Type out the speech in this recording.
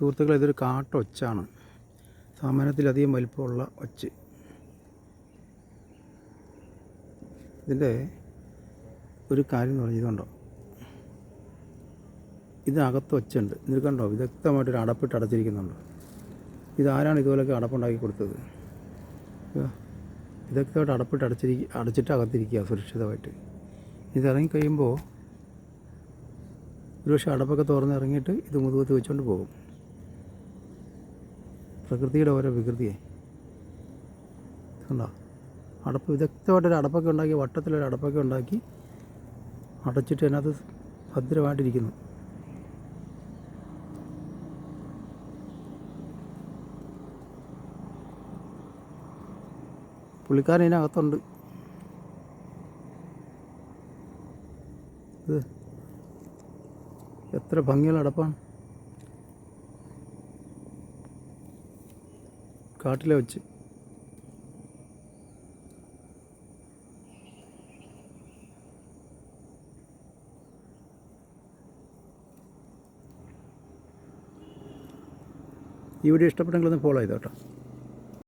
സുഹൃത്തുക്കളെ ഇതൊരു കാട്ടൊച്ചാണ് സാമാന്യത്തിലധികം വലിപ്പമുള്ള ഒച്ച്. ഇതിന്റെ ഒരു കാര്യം എന്ന് പറഞ്ഞാൽ ഇതുണ്ടോ? ഇതിനകത്ത് ഒച്ചുണ്ട്. ഇത് കണ്ടോ? വിദഗ്ധമായിട്ടൊരു അടപ്പിട്ട് അടച്ചിരിക്കുന്നുണ്ട്. ഇതാരാണ് ഇതുപോലൊക്കെ അടപ്പുണ്ടാക്കി കൊടുത്തത്? വിദഗ്ധമായിട്ട് അടപ്പിട്ട് അടച്ചിരിക്കുക അടച്ചിട്ട് അകത്തിരിക്കുക സുരക്ഷിതമായിട്ട്. ഇതിറങ്ങി കഴിയുമ്പോൾ ഒരുപക്ഷെ അടപ്പൊക്കെ തുറന്നിറങ്ങിയിട്ട് ഇത് മുതുകത്ത് വെച്ചുകൊണ്ട് പോകും. പ്രകൃതിയുടെ ഓരോ വികൃതിയെ. കണ്ടോ? അടപ്പ് വിദഗ്ധമായിട്ടൊരു അടപ്പൊക്കെ ഉണ്ടാക്കി വട്ടത്തിലൊരു അടപ്പൊക്കെ ഉണ്ടാക്കി അടച്ചിട്ട് അതിനകത്ത് ഭദ്രമായിട്ടിരിക്കുന്നു. പുള്ളിക്കാരൻ ഇതിനകത്തുണ്ട്. ഇത് എത്ര ഭംഗിയുള്ള അടപ്പാണ്. കാട്ടിലെ വെച്ച്. ഈ വീഡിയോ ഇഷ്ടപ്പെട്ടെങ്കിൽ ഒന്ന് ഫോളോ ചെയ്തോ കേട്ടോ.